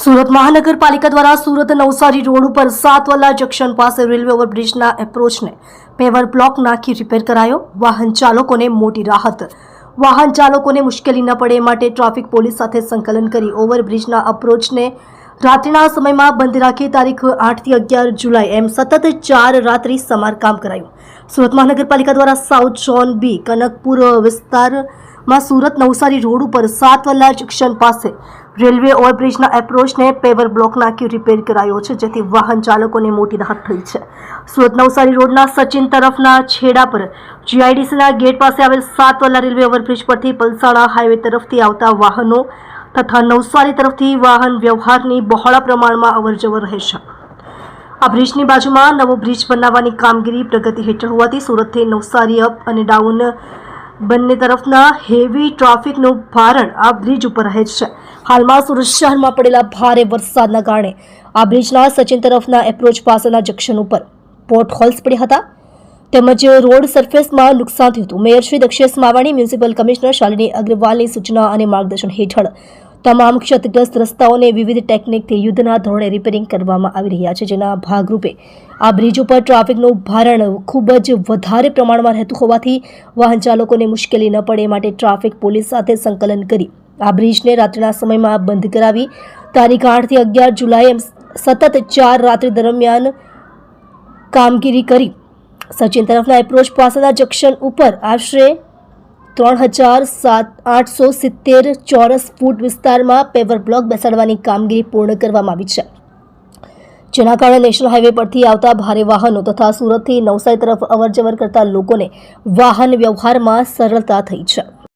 સુરત મહાનગરપાલિકા દ્વારા સુરત નવસારી રોડ ઉપર સાતવલ્લા જંકશન પાસે રેલવે ઓવરબ્રિજના એપ્રોચને પેવર બ્લોક નાખી રિપેર કરાયો. વાહન ચાલકોને મોટી રાહત. વાહન ચાલકોને મુશ્કેલી ન પડે માટે ટ્રાફિક પોલીસ સાથે સંકલન કરી ઓવરબ્રિજના અપ્રોચને રાત્રિના સમયમાં બંધ રાખી તારીખ આઠથી અગિયાર જુલાઈ એમ સતત ચાર રાત્રિ સમારકામ કરાયું. સુરત મહાનગરપાલિકા દ્વારા સાઉથ ઝોન બી, કનકપુર વિસ્તારમાં સુરત નવસારી રોડ ઉપર સાતવલા જંકશન પાસે રેલવે ઓવરબ્રિજના એપ્રોચને પેવર બ્લોક નાખી રિપેર કરાયો છે, જેથી વાહન ચાલકોને મોટી રાહત થઈ છે. સુરત નવસારી રોડના સચિન તરફના છેડા પર જીઆઈડીસીના ગેટ પાસે આવેલ સાતવલા રેલવે ઓવરબ્રિજ પરથી પલસાણા હાઈવે તરફથી આવતા વાહનો તથા નવસારી તરફથી વાહન વ્યવહારની બહોળા પ્રમાણમાં અવરજવર રહેશે. આ બ્રિજની બાજુમાં નવો બ્રિજ બનાવવાની કામગીરી પ્રગતિ હેઠળ હોવાથી સુરતથી નવસારી અપ અને ડાઉન બંને તરફના હેવી ટ્રાફિકનું ભારણ આ બ્રિજ ઉપર રહે છે. હાલમાં સુરત શહેરમાં પડેલા ભારે વરસાદના કારણે આ બ્રિજના સચિન તરફના એપ્રોચ પાસેના જંકશન ઉપર પોર્ટ હોલ્સ પડ્યા હતા. તેમજ રોડ સરફેસમાં નુકસાન થયું હતું. Mayor Shri Daxesh Mavani, municipal commissioner Shalini અગ્રવાલની સૂચના અને માર્ગદર્શન હેઠળ તમામ ક્ષતિગ્રસ્ત રસ્તાઓને વિવિધ ટેકનિકથી યુદ્ધના ધોરણે રિપેરિંગ કરવામાં આવી રહ્યા છે, જેના ભાગરૂપે આ બ્રિજ ઉપર ટ્રાફિકનું ભારણ ખૂબ જ વધારે પ્રમાણમાં રહેતું હોવાથી વાહન ચાલકોને મુશ્કેલી ન પડે માટે ટ્રાફિક પોલીસ સાથે સંકલન કરી આ બ્રિજને રાત્રિના સમયમાં બંધ કરાવી. તારીખ આઠથી અગિયાર જુલાઈ એમ સતત ચાર રાત્રિ દરમિયાન કામગીરી કરી. સચિન તરફના એપ્રોચ પાસેના જંકશન ઉપર આશરે ત્રણ હજાર સાત આઠસો સિત્તેર ચોરસ ફૂટ વિસ્તારમાં પેવર બ્લોક બેસાડવાની કામગીરી પૂર્ણ કરવામાં આવી છે. જેના કારણે નેશનલ હાઈવે પરથી આવતા ભારે વાહનો તથા સુરતથી નવસારી તરફ અવરજવર કરતા લોકોને વાહન વ્યવહારમાં સરળતા થઈ છે.